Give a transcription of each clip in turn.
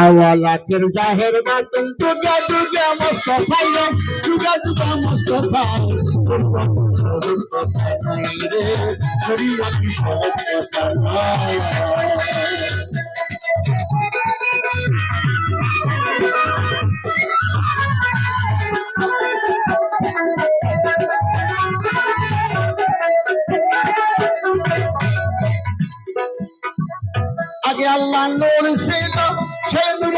আওয়ালাকের জাহের বাতন দুর্গা দুর্গা মোস্তফাই রে, দুর্গা দুর্গা মোস্তফাই। দুর্গা মোস্তফাই রে হরিয়া কি সত্যতাই আগে আল্লাহ নূর ছিল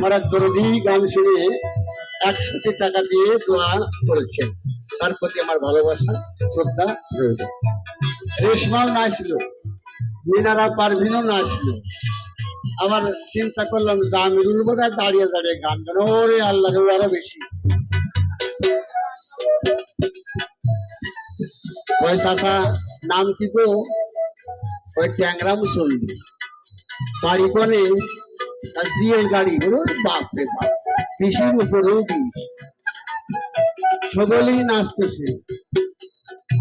আমার এক দরদি গান শুনে একশোটি টাকা দিয়ে দোয়া করেছেন। তার প্রতি আমার ভালোবাসা, শ্রদ্ধা রইল। রেশমাও নাচলো মিনারা পারভিনও নাচলো আবার চিন্তা করলাম দামিরুল বোধ দাঁড়িয়ে দাঁড়িয়ে গান গান। ওরে আল্লাহ আরও বেশি। ওই চাষা নাম কি গো? ওই ট্যাংরা মুসল্লি বাড়ি করে দিয়ের গাড়ি ওর বাপ নাচতেছে।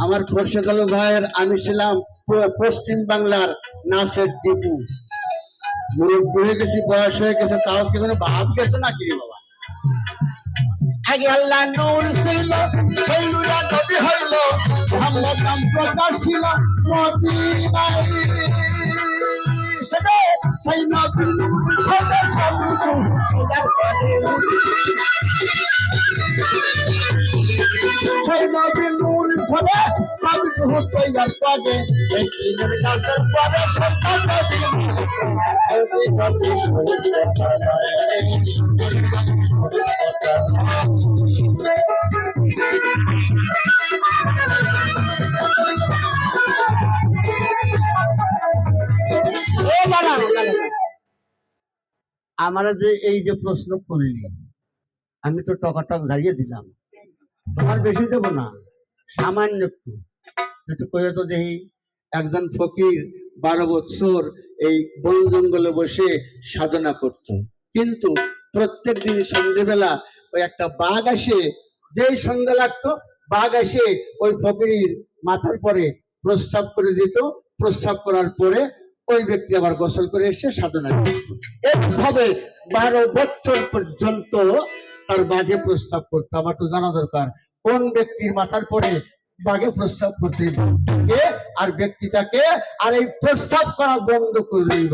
আমার খোরশেদ ভাইয়ের, আমি ছিলাম পশ্চিম বাংলার নাচের ডিপু মুরব্বী হয়ে গেছি, বয়স হয়ে গেছে, তাও কি কোনো ভাব গেছে নাকি রে বাবা? আগে আল্লাহ নূর ছিল নবী হইল। মোহাম্মদ নাম প্রকাশ ছিল সেই নবীর নূর সেটা সবকিছু এটার পরে সেই নবীর নূর ফলে সবকিছু হচ্ছে এটার পরে এই তিনের গাছের পরে সন্তান নবী নবী নবী আমার যে এই যে প্রশ্ন করলি, আমি তো টকাটক ঝাড়িয়ে দিলাম। তোমার বেশি দেব না, সামান্য একটু। একটু কয়ে তো দেখি, একজন ফকির বারো বছর এই বন জঙ্গলে বসে সাধনা করত। কিন্তু প্রত্যেক দিন সন্ধ্যেবেলা ওই একটা বাঘ আসে, যেই সন্ধ্যা লাগতো, বাঘ আসে ওই ফকির মাথার পরে প্রস্রাব করে দিত। প্রস্রাব করার পরে ওই ব্যক্তি আবার গোসল করে এসে সাধনা এভাবে বারো বছর পর্যন্ত তার বাঘে প্রস্তাব করতে। আমার তো জানা দরকার, কোন ব্যক্তির মাথার পরে বাঘে প্রস্তাব করতে আর ব্যক্তিটাকে, আর এই প্রস্তাব করা বন্ধ করল এই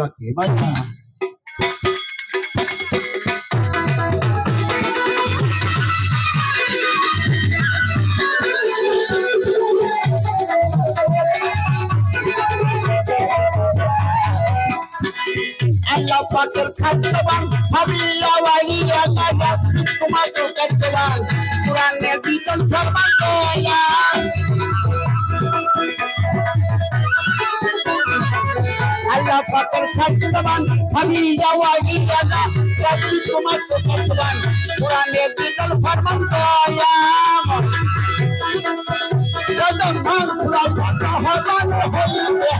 আল্লাহ পাকের খাদ্যবান ভাবিয়া ওয়াইয়া কাজা তোমার তো খাদ্যবান কোরআনে ফরমান দয়া। আল্লাহ পাকের খাদ্যবান ভাবিয়া ওয়াইয়া কাজা তোমার তো খাদ্যবান কোরআনে ফরমান দয়া। যদম ভাগ সুরা কথা হবান হইবে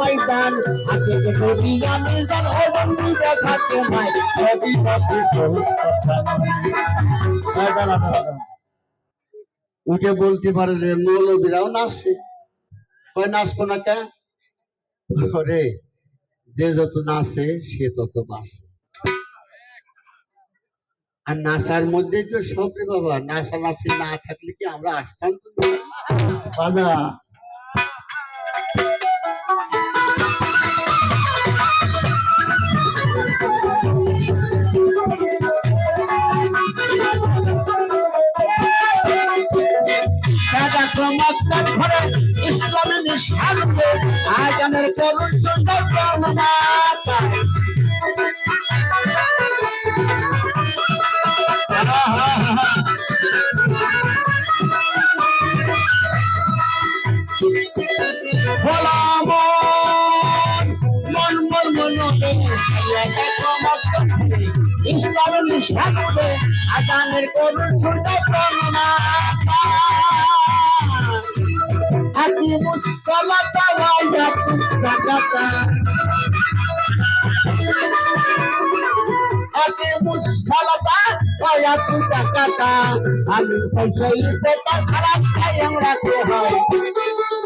ময়দান হাতে নদী আমি জান ও দেখাতে ভাই নদী নদী উঠে বলতে পারে যে, মৌলবীরাও নাচছে। কয় নাচবো না কেন রে যে যত নাচে, সে তত বাঁচে। আর নাচার মধ্যে তো সব রে বাবা নাচা নাচি না থাকলে কি আমরা আসতাম? বাবা সামনে আজানের কেমন সুন্দর প্রমাণা ইসলামের সাথে আজানের করুণ সুন্দর প্রমাণ ওয়াইয়া তুকাতা হাতি মুসলাতা ওয়াইয়া তুকাতা আমি পয়সাই পেটা সারা খাই আমরা তো হয়